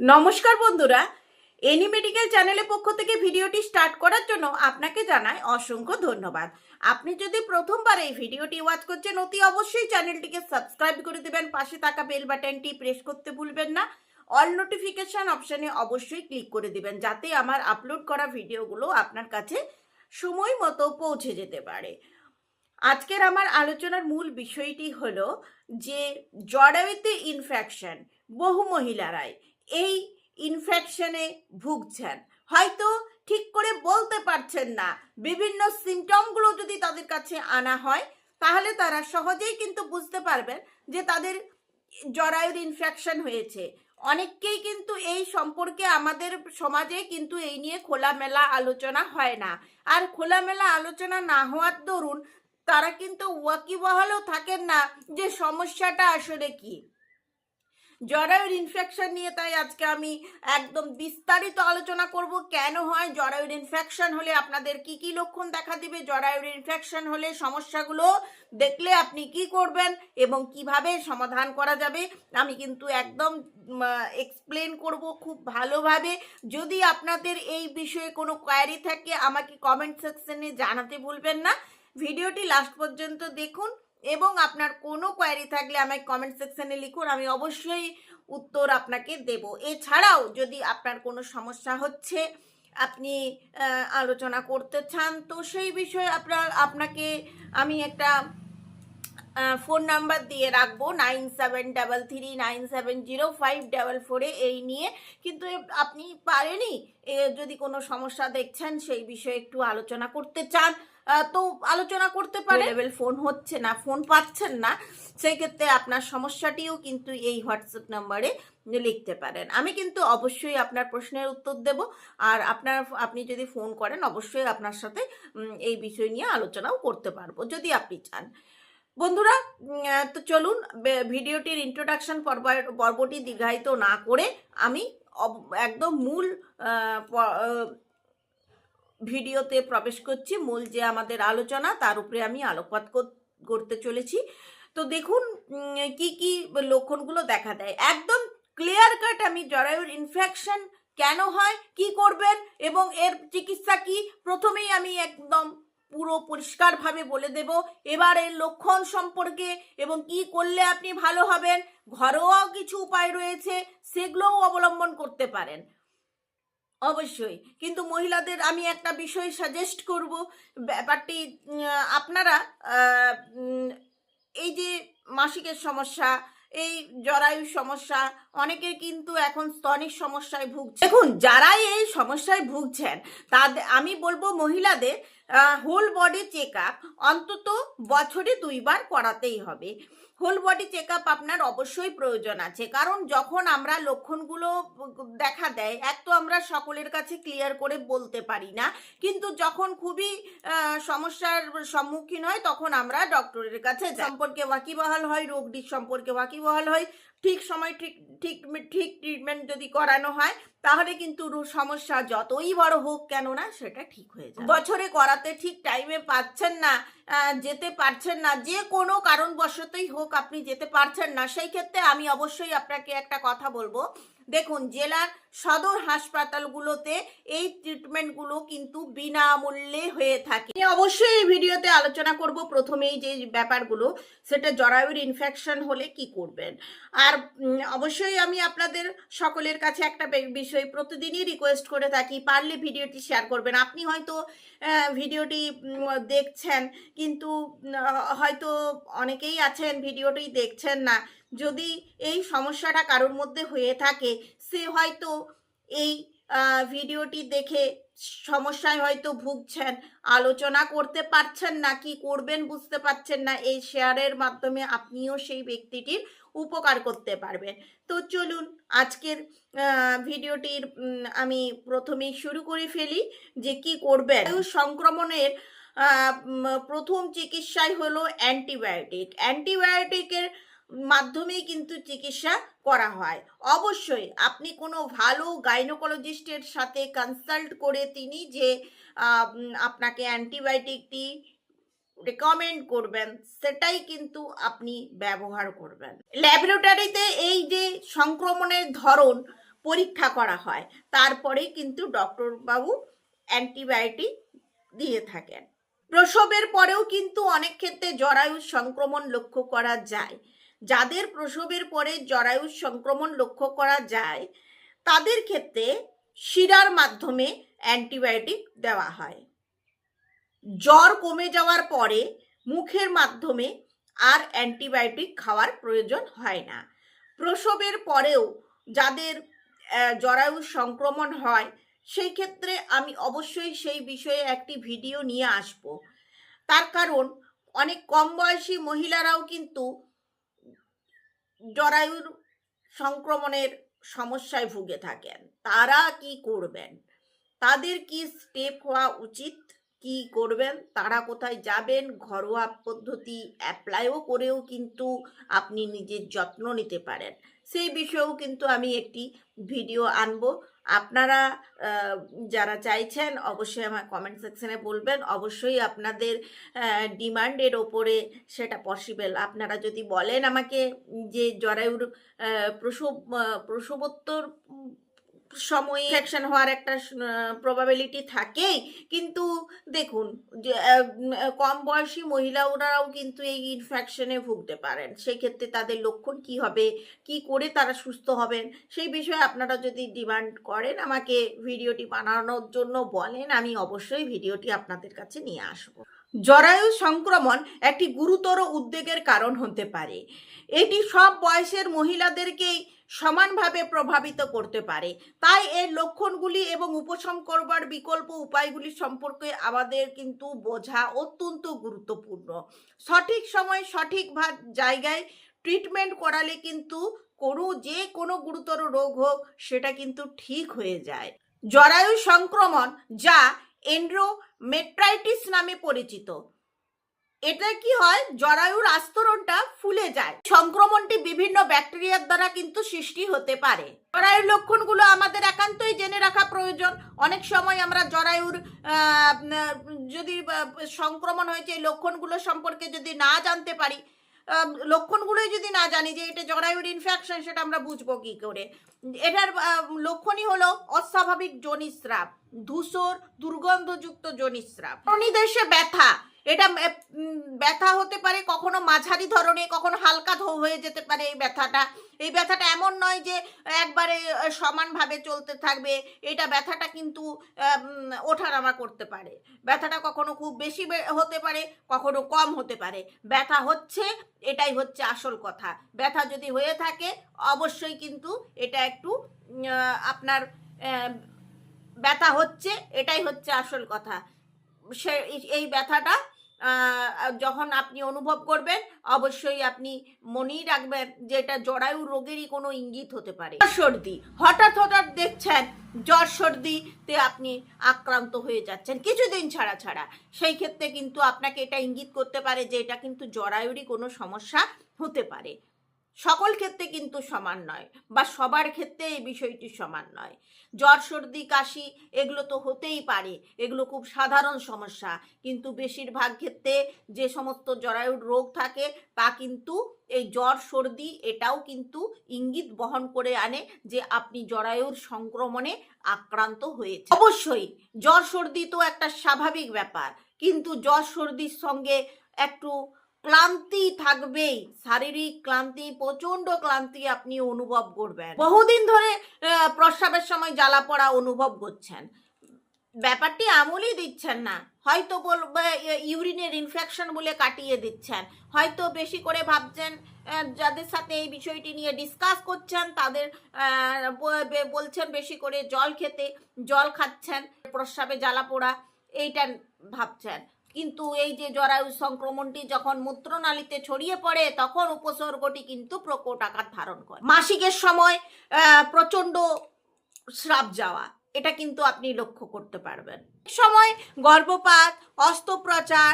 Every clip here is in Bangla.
নমস্কার বন্ধুরা, এনি মেডিকেল চ্যানেলের পক্ষ থেকে ভিডিওটি স্টার্ট করার জন্য আপনাকে জানাই অসংখ্য ধন্যবাদ। আপনি যদি প্রথমবার এই ভিডিওটি ওয়াচ করছেন, অতি অবশ্যই চ্যানেলটিকে সাবস্ক্রাইব করে দেবেন, পাশে থাকা বেল বাটনটি প্রেস করতে ভুলবেন না। অল নোটিফিকেশন অপশানে অবশ্যই ক্লিক করে দেবেন, যাতে আমার আপলোড করা ভিডিওগুলো আপনার কাছে সময় মতো পৌঁছে যেতে পারে। আজকের আমার আলোচনার মূল বিষয়টি হলো যে জরায়ুতে ইনফেকশন বহু মহিলারাই এই ইনফেকশনে ভুগছেন। হয়তো ঠিক করে বলতে পারছেন না। বিভিন্ন সিমটমগুলো যদি তাদের কাছে আনা হয়, তাহলে তারা সহজেই কিন্তু বুঝতে পারবেন যে তাদের জরায়ুর ইনফেকশন হয়েছে। অনেককেই কিন্তু এই সম্পর্কে আমাদের সমাজে কিন্তু এই নিয়ে খোলামেলা আলোচনা হয় না। আর খোলামেলা আলোচনা না হওয়ার দরুন তারা কিন্তু ওয়াকিবহালও থাকেন না যে সমস্যাটা আসলে কি। জরায়ুর ইনফেকশন নিয়ে তাই আজকে আমি একদম বিস্তারিত আলোচনা করব। কেন হয় জরায়ুর ইনফেকশন হলে আপনাদের কি কি লক্ষণ দেখা দিবে? জরায়ুর ইনফেকশন হলে সমস্যাগুলো দেখলে আপনি কি করবেন এবং কীভাবে সমাধান করা যাবে? আমি কিন্তু একদম এক্সপ্লেন করব খুব ভালোভাবে। যদি আপনাদের এই বিষয়ে কোনো কোয়ারি থাকে, আমাকে কমেন্ট সেকশনে জানাতে ভুলবেন না। ভিডিওটি লাস্ট পর্যন্ত দেখুন। এবং আপনার কোনো কোয়ারি থাকলে আমায় কমেন্ট সেকশনে লিখুন, আমি অবশ্যই উত্তর আপনাকে দেব। এছাড়াও যদি আপনার কোনো সমস্যা হচ্ছে, আপনি আলোচনা করতে চান, তো সেই বিষয়ে আপনার, আপনাকে আমি একটা ফোন নাম্বার দিয়ে রাখব nine seven double three nine seven zero five double ফোরে এই নিয়ে। কিন্তু আপনি পারেনি যদি কোনো সমস্যা দেখছেন, সেই বিষয়ে একটু আলোচনা করতে চান তো আলোচনা করতে পারে। লেভেল ফোন হচ্ছে না ফোন পাচ্ছেন না সেই ক্ষেত্রে আপনার সমস্যাটিও কিন্তু এই হোয়াটসঅ্যাপ নাম্বারে লিখতে পারেন। আমি কিন্তু অবশ্যই আপনার প্রশ্নের উত্তর দেব, আর আপনার, আপনি যদি ফোন করেন, অবশ্যই আপনার সাথে এই বিষয় নিয়ে আলোচনাও করতে পারব, যদি আপনি চান। বন্ধুরা তো চলুন ভিডিওটির ইন্ট্রোডাকশন পর্ব পর্বটি দীর্ঘায়িত না করে আমি একদম মূল ভিডিওতে প্রবেশ করছি, মূল যে আমাদের আলোচনা তার উপরে আমি আলোকপাত করতে চলেছি। তো দেখুন কি কি লক্ষণগুলো দেখা দেয়। একদম ক্লিয়ার কাট আমি জরায়ুর ইনফেকশন কেন হয়, কি করবেন এবং এর চিকিৎসা কি, প্রথমেই আমি একদম পুরো পরিষ্কারভাবে বলে দেব। এবার এর লক্ষণ সম্পর্কে এবং কি করলে আপনি ভালো হবেন ঘরোয়া কিছু উপায় রয়েছে, সেগুলোও অবলম্বন করতে পারেন। অবশ্যই। কিন্তু মহিলাদের আমি একটা বিষয় সাজেস্ট করব। ব্যাপারটি আপনারা এই যে মাসিকের সমস্যা, এই জরায়ুর সমস্যা অনেকের কিন্তু এখন স্তনের সমস্যায় ভুগছে। দেখুন, যারাই এই সমস্যায় ভুগছেন তাদের আমি বলব মহিলাদের হোল বডি চেক আপ অন্তত বছরে দুইবার করাতেই হবে। হোল বডি চেক আপ আপনার অবশ্যই প্রয়োজন আছে কারণ যখন আমরা লক্ষণগুলো দেখা দেয়, এক তো আমরা সকলের কাছে ক্লিয়ার করে বলতে পারি না, কিন্তু যখন খুবই সমস্যার সম্মুখীন হয়, তখন আমরা ডক্টরের কাছে। সম্পর্কে ওয়াকিবহাল হয় রোগটির সম্পর্কে ওয়াকিবহাল হয়, ঠিক সময় ঠিক ঠিক ঠিক ট্রিটমেন্ট যদি করানো হয়, তাহলে কিন্তু সমস্যা যতই বড় হোক কেন না সেটা ঠিক হয়ে যায় বছরে করাতে ঠিক টাইমে পাচ্ছেন না যেতে পারছেন না। যে কোনো কারণবশতই হোক আপনি যেতে পারছেন না, সেই ক্ষেত্রে আমি অবশ্যই আপনাকে একটা কথা বলব। দেখুন, জেলার সদর হাসপাতালগুলোতে এই ট্রিটমেন্টগুলো কিন্তু বিনামূল্যে হয়ে থাকে। অবশ্যই এই ভিডিওতে আলোচনা করব। প্রথমেই যে ব্যাপারগুলো, সেটা জরায়ুর ইনফেকশন হলে কি করবেন? আর অবশ্যই আমি আপনাদের সকলের কাছে একটা বিষয় প্রতিদিনই রিকোয়েস্ট করে থাকি। পারলে ভিডিওটি শেয়ার করবেন। আপনি হয়তো ভিডিওটি দেখছেন, কিন্তু হয়তো অনেকেই আছেন, ভিডিওটি দেখছেন না। যদি এই সমস্যাটা কারোর মধ্যে হয়ে থাকে সে হয়তো এই ভিডিওটি দেখে সমস্যায় হয়তো ভুগছেন আলোচনা করতে পারছেন না কি করবেন বুঝতে পারছেন না এই শেয়ারের মাধ্যমে আপনিও সেই ব্যক্তিটির উপকার করতে পারবেন। তো চলুন আজকের ভিডিওটির আমি প্রথমেই শুরু করে ফেলি যে কি করবেন। সংক্রমণের প্রথম চিকিৎসাই হলো অ্যান্টিবায়োটিক। অ্যান্টিবায়োটিকের মাধ্যমেই কিন্তু চিকিৎসা করা হয়। অবশ্যই আপনি কোনো ভালো গাইনোকোলজিস্টের সাথে কনসাল্ট করে তিনি যে আপনাকে অ্যান্টিবায়োটিকটি রেকমেন্ড করবেন, সেটাই কিন্তু আপনি ব্যবহার করবেন। ল্যাবরেটরিতে এই যে সংক্রমণের ধরন পরীক্ষা করা হয় তারপরেই কিন্তু ডক্টরবাবু অ্যান্টিবায়োটিক দিয়ে থাকেন। প্রসবের পরেও কিন্তু অনেক ক্ষেত্রে জরায়ু সংক্রমণ লক্ষ্য করা যায়। যাদের প্রসবের পরে জরায়ুর সংক্রমণ লক্ষ্য করা যায় তাদের ক্ষেত্রে শিরার মাধ্যমে অ্যান্টিবায়োটিক দেওয়া হয়। জ্বর কমে যাওয়ার পরে মুখের মাধ্যমে আর অ্যান্টিবায়োটিক খাওয়ার প্রয়োজন হয় না। প্রসবের পরেও যাদের আহ, জরায়ুর সংক্রমণ হয় সেই ক্ষেত্রে আমি অবশ্যই সেই বিষয়ে একটি ভিডিও নিয়ে আসব। তার কারণ অনেক কম বয়সী মহিলারাও কিন্তু জরায়ুর সংক্রমণের সমস্যায় ভুগে থাকেন। তারা কি করবেন? তাদের কি স্টেপ হওয়া উচিত? কি করবেন? তারা কোথায় যাবেন? ঘরোয়া পদ্ধতি অ্যাপ্লাইও করেও কিন্তু আপনি নিজের যত্ন নিতে পারেন। সেই বিষয়েও কিন্তু আমি একটি ভিডিও আনব। আপনারা যারা চাইছেন অবশ্যই আমার কমেন্ট সেকশনে বলবেন। অবশ্যই আপনাদের ডিমান্ডের ওপরে সেটা পসিবল আপনারা যদি বলেন আমাকে যে জরায়ুর প্রসব প্রসবোত্তর সময়ে ইনফেকশন হওয়ার একটা প্রবাবিলিটি থাকেই। কিন্তু দেখুন কম বয়সী মহিলারাও কিন্তু এই ইনফেকশনে ভুগতে পারেন। সেক্ষেত্রে তাদের লক্ষণ কি হবে, কি করে তারা সুস্থ হবেন, সেই বিষয়ে আপনারা যদি ডিমান্ড করেন, আমাকে ভিডিওটি বানানোর জন্য বলেন, আমি অবশ্যই ভিডিওটি আপনাদের কাছে নিয়ে আসব। জরায়ু সংক্রমণ একটি গুরুতর উদ্বেগের কারণ হতে পারে। এটি সব বয়সের মহিলাদেরকেই সমানভাবে প্রভাবিত করতে পারে। তাই এর লক্ষণগুলি এবং উপশম করবার বিকল্প উপায়গুলি সম্পর্কে আমাদের কিন্তু বোঝা অত্যন্ত গুরুত্বপূর্ণ। সঠিক সময় সঠিক জায়গায় ট্রিটমেন্ট করালে কিন্তু কোনো যে কোনো গুরুতর রোগ হোক, সেটা কিন্তু ঠিক হয়ে যায়। জরায়ু সংক্রমণ যা এন্ড্রোমেট্রাইটিস নামে পরিচিত। এটা কি হয়? জরায়ুর আস্তরণটা ফুলে যায়। সংক্রমণটি বিভিন্ন ব্যাকটেরিয়ার দ্বারা কিন্তু সৃষ্টি হতে পারে। জরায়ুর লক্ষণগুলো আমাদের একান্তই জেনে রাখা প্রয়োজন। অনেক সময় আমরা জরায়ুর যদি সংক্রমণ হয়েছে, এই লক্ষণগুলো সম্পর্কে যদি না জানতে পারি লক্ষণগুলোই যদি না জানি যে এটা জরায়ুর ইনফেকশন সেটা আমরা বুঝব কি করে? এটার লক্ষণই হলো অস্বাভাবিক জনিস্রাব, ধূসর, দুর্গন্ধযুক্ত জনিস্রাব। দেশে ব্যথা এটা ব্যথা হতে পারে, কখনো মাঝারি ধরনের, কখনো হালকা ধ- হয়ে যেতে পারে এই ব্যথাটা। এই ব্যথাটা এমন নয় যে একবারে সমানভাবে চলতে থাকবে, এটা ব্যথাটা কিন্তু ওঠানামা করতে পারে। ব্যথাটা কখনো খুব বেশি হতে পারে, কখনো কম হতে পারে। ব্যথা হচ্ছে, এটাই হচ্ছে আসল কথা। ব্যথা যদি হয়ে থাকে, অবশ্যই কিন্তু এটা একটু আপনার ব্যথা হচ্ছে, এটাই হচ্ছে আসল কথা। সে এই- ব্যথাটা যখন আপনি অনুভব করবেন, অবশ্যই আপনি মনেই রাখবেন যে এটা জরায়ু রোগেরই কোনো ইঙ্গিত হতে পারে। সর্দি, হঠাৎ হঠাৎ দেখছেন জ্বর সর্দিতে আপনি আক্রান্ত হয়ে যাচ্ছেন, কিছুদিন ছাড়া ছাড়া। সেই ক্ষেত্রে কিন্তু আপনাকে এটা ইঙ্গিত করতে পারে যে এটা কিন্তু জরায়ুরই কোনো সমস্যা হতে পারে। সকল ক্ষেত্রে কিন্তু সমান নয় বা সবার ক্ষেত্রে এই বিষয়টি সমান নয়। জ্বর, সর্দি, কাশি এগুলো তো হতেই পারে, এগুলো খুব সাধারণ সমস্যা। কিন্তু বেশিরভাগ ক্ষেত্রে যে সমস্ত জরায়ুর রোগ থাকে তা কিন্তু এই জ্বর, সর্দি এটাও কিন্তু ইঙ্গিত বহন করে আনে যে আপনি জরায়ুর সংক্রমণে আক্রান্ত হয়েছে অবশ্যই জ্বর, সর্দি তো একটা স্বাভাবিক ব্যাপার। কিন্তু জ্বর, সর্দির সঙ্গে একটু ক্লান্তি থাকবেই, শারীরিক ক্লান্তি প্রচণ্ড ক্লান্তি আপনি অনুভব করবেন। বহুদিন ধরে প্রস্রাবের সময় জ্বালা পড়া অনুভব করছেন। ব্যাপারটি আমলই দিচ্ছেন না। হয়তো বলবে ইউরিনের ইনফেকশন বলে কাটিয়ে দিচ্ছেন। হয়তো বেশি করে ভাবছেন যাদের সাথে এই বিষয়টি নিয়ে ডিসকাস করছেন, তাদের বলছেন বেশি করে জল খেতে, জল খাচ্ছেন, প্রস্রাবে জ্বালা পোড়া, এইটা ভাবছেন। কিন্তু এই যে জরায়ু সংক্রমণটি যখন মূত্রনালীতে ছড়িয়ে পড়ে, তখন উপসর্গটি কিন্তু প্রকট আকার ধারণ করে। মাসিকের সময় প্রচণ্ড স্রাব যাওয়া, এটা কিন্তু আপনি লক্ষ্য করতে পারবেন। সময় গর্ভপাত, অস্ত্রোপচার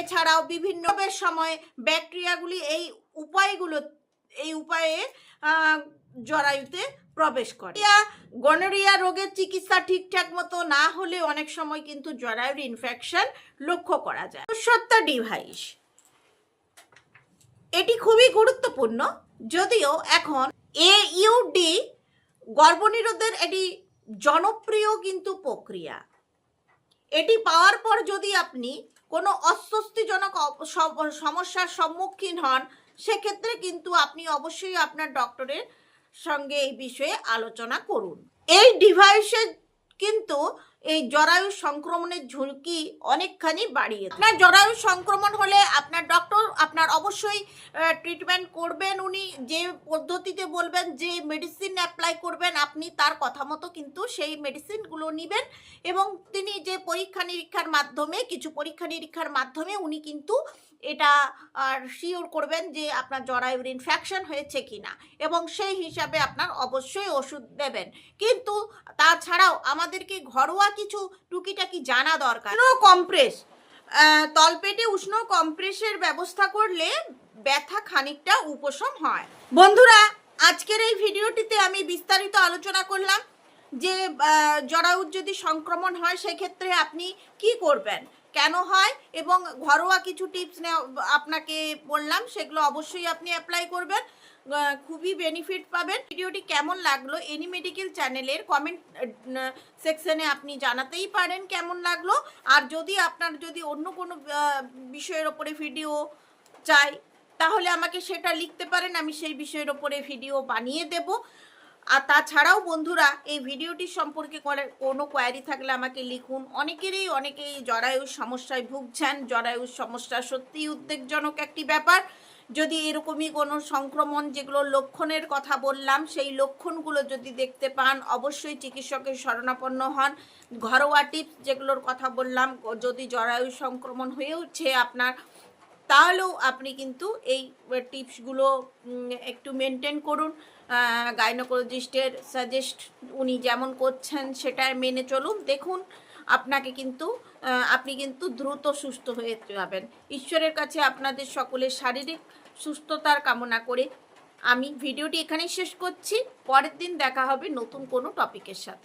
এছাড়াও বিভিন্ন সময় ব্যাকটেরিয়াগুলি এই উপায়গুলো এই উপায়ে জরায়ুতে প্রবেশ করে। গনোরিয়া রোগের চিকিৎসা ঠিকঠাক মতো না হলে অনেক সময় কিন্তু জরায়ুর ইনফেকশন লক্ষ্য করা যায়। সত্য ডিভাইস এটি খুবই গুরুত্বপূর্ণ, যদিও এখন এ ইউডি গর্ভনিরোধের এটি জনপ্রিয় কিন্তু প্রক্রিয়া। এটি পাওয়ার পর যদি আপনি কোনো অস্বস্তিজনক সমস্যার সম্মুখীন হন সেক্ষেত্রে কিন্তু আপনি অবশ্যই আপনার ডক্টরের সঙ্গে এই বিষয়ে আলোচনা করুন এই ডিভাইসে কিন্তু এই জরায়ু সংক্রমণের ঝুঁকি অনেকখানি বাড়িয়ে। আপনার জরায়ু সংক্রমণ হলে আপনার ডক্টর আপনার অবশ্যই ট্রিটমেন্ট করবেন উনি, যে পদ্ধতিতে বলবেন, যে মেডিসিন অ্যাপ্লাই করবেন, আপনি তার কথা মতো কিন্তু সেই মেডিসিনগুলো নেবেন এবং তিনি যে পরীক্ষা নিরীক্ষার মাধ্যমে, কিছু পরীক্ষা নিরীক্ষার মাধ্যমে উনি কিন্তু এটা, আর শিওর করবেন যে আপনার জরায়ুর ইনফেকশন হয়েছে কিনা। এবং সেই হিসাবে আপনার অবশ্যই ওষুধ দেবেন। কিন্তু তাছাড়াও আমাদেরকে ঘরোয়া কিছু টুকিটাকি জানা দরকার। কম্প্রেস তলপেটে উষ্ণ কম্প্রেসের ব্যবস্থা করলে ব্যথা খানিকটা উপশম হয়। বন্ধুরা, আজকের এই ভিডিওটিতে আমি বিস্তারিত আলোচনা করলাম যে জরায়ুর যদি সংক্রমণ হয়, সেক্ষেত্রে আপনি কি করবেন? কেন হয় এবং ঘরোয়া কিছু টিপস আপনাকে বললাম, সেগুলো অবশ্যই আপনি অ্যাপ্লাই করবেন। খুবই বেনিফিট পাবেন। ভিডিওটি কেমন লাগল এনি মেডিকেল চ্যানেলের কমেন্ট সেকশনে আপনি জানাতেই পারেন কেমন লাগল। আর যদি আপনার, যদি অন্য কোনো বিষয়ের ওপরে ভিডিও চাই, তাহলে আমাকে সেটা লিখতে পারেন, আমি সেই বিষয়ের ওপরে ভিডিও বানিয়ে দেব। আর তাছাড়াও বন্ধুরা, এই ভিডিওটি সম্পর্কে কোনো কোয়ারি থাকলে আমাকে লিখুন। অনেকেরই, অনেকেই জরায়ুর সমস্যায় ভুগছেন। জরায়ুর সমস্যা সত্যিই উদ্বেগজনক একটি ব্যাপার। যদি এরকমই কোনো সংক্রমণ যেগুলো লক্ষণের কথা বললাম, সেই লক্ষণগুলো যদি দেখতে পান, অবশ্যই চিকিৎসকের শরণাপন্ন হন। ঘরোয়া টিপস যেগুলোর কথা বললাম, যদি জরায়ু সংক্রমণ হয়েওছে আপনার তাহলেও আপনি কিন্তু এই টিপসগুলো একটু মেনটেন করুন। গাইনোকোলজিস্টের সাজেস্ট উনি যেমন করছেন সেটা মেনে চলুন। দেখুন, আপনাকে কিন্তু আপনি কিন্তু দ্রুত সুস্থ হয়ে যাবেন। ঈশ্বরের কাছে আপনাদের সকলের শারীরিক সুস্থতার কামনা করে আমি ভিডিওটি এখানেই শেষ করছি। পরের দিন দেখা হবে নতুন কোনো টপিকের সাথে।